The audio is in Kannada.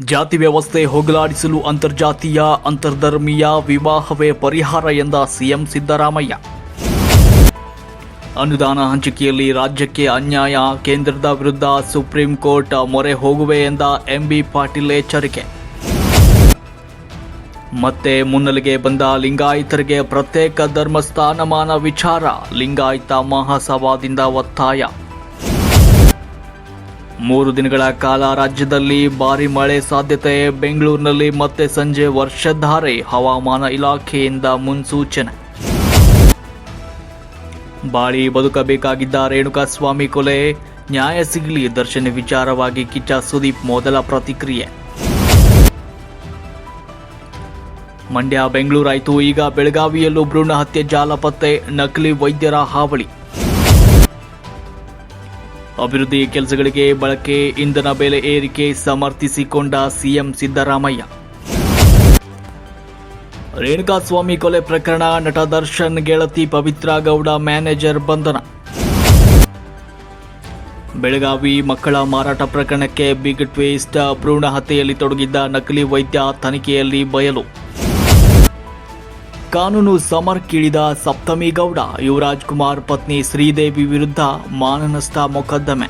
ಜಾತಿ ವ್ಯವಸ್ಥೆ ಹೋಗಲಾಡಿಸಲು ಅಂತರ್ಜಾತೀಯ, ಅಂತರ್ಧರ್ಮೀಯ ವಿವಾಹವೇ ಪರಿಹಾರ ಎಂದ ಸಿಎಂ ಸಿದ್ದರಾಮಯ್ಯ. ಅನುದಾನ ಹಂಚಿಕೆಯಲ್ಲಿ ರಾಜ್ಯಕ್ಕೆ ಅನ್ಯಾಯ, ಕೇಂದ್ರದ ವಿರುದ್ಧ ಸುಪ್ರೀಂ ಕೋರ್ಟ್ ಮೊರೆ ಹೋಗುವೆ ಎಂದ ಎಂಬಿ ಪಾಟೀಲ್ ಎಚ್ಚರಿಕೆ. ಮತ್ತೆ ಮುನ್ನೆಲೆಗೆ ಬಂದ ಲಿಂಗಾಯತರಿಗೆ ಪ್ರತ್ಯೇಕ ಧರ್ಮಸ್ಥಾನಮಾನ ವಿಚಾರ, ಲಿಂಗಾಯತ ಮಹಾಸಭಾದಿಂದ ಒತ್ತಾಯ. ಮೂರು ದಿನಗಳ ಕಾಲ ರಾಜ್ಯದಲ್ಲಿ ಭಾರಿ ಮಳೆ ಸಾಧ್ಯತೆ. ಬೆಂಗಳೂರಿನಲ್ಲಿ ಮತ್ತೆ ಸಂಜೆ ವರ್ಷಧಾರೆ ಹವಾಮಾನ ಇಲಾಖೆಯಿಂದ ಮುನ್ಸೂಚನೆ. ಬಾಳಿ ಬದುಕಬೇಕಾಗಿದ್ದ ರೇಣುಕಾಸ್ವಾಮಿ ಕೊಲೆ. ನ್ಯಾಯ ಸಿಗಲಿ, ದರ್ಶನ ವಿಚಾರವಾಗಿ ಕಿಚ್ಚ ಸುದೀಪ್ ಮೊದಲ ಪ್ರತಿಕ್ರಿಯೆ. ಮಂಡ್ಯ, ಬೆಂಗಳೂರಾಯಿತು. ಈಗ ಬೆಳಗಾವಿಯಲ್ಲೂ ಭ್ರೂಣ ಹತ್ಯೆ ಜಾಲ ಪತ್ತೆ ನಕಲಿ ವೈದ್ಯರ ಹಾವಳಿ. ಅಭಿವೃದ್ಧಿ ಕೆಲಸಗಳಿಗೆ ಬಳಕೆ, ಇಂಧನ ಬೆಲೆ ಏರಿಕೆ ಸಮರ್ಥಿಸಿಕೊಂಡ ಸಿಎಂ ಸಿದ್ದರಾಮಯ್ಯ. ರೇಣುಕಾಸ್ವಾಮಿ ಕೊಲೆ ಪ್ರಕರಣ, ನಟ ದರ್ಶನ್ ಗೆಳತಿ ಪವಿತ್ರ ಗೌಡ ಮ್ಯಾನೇಜರ್ ಬಂಧನ. ಬೆಳಗಾವಿ ಮಕ್ಕಳ ಮಾರಾಟ ಪ್ರಕರಣಕ್ಕೆ ಬಿಗ್ ಟ್ವಿಸ್ಟ್ ಭ್ರೂಣ ಹತ್ಯೆಯಲ್ಲಿ ತೊಡಗಿದ್ದ ನಕಲಿ ವೈದ್ಯ ತನಿಖೆಯಲ್ಲಿ ಬಯಲು. ಕಾನೂನು ಸಮರ್ಕಿಳಿದ ಸಪ್ತಮಿ ಗೌಡ ಯುವರಾಜ್ ಕುಮಾರ್ ಪತ್ನಿ ಶ್ರೀದೇವಿ ವಿರುದ್ಧ ಮಾನನಷ್ಟ ಮೊಕದ್ದಮೆ.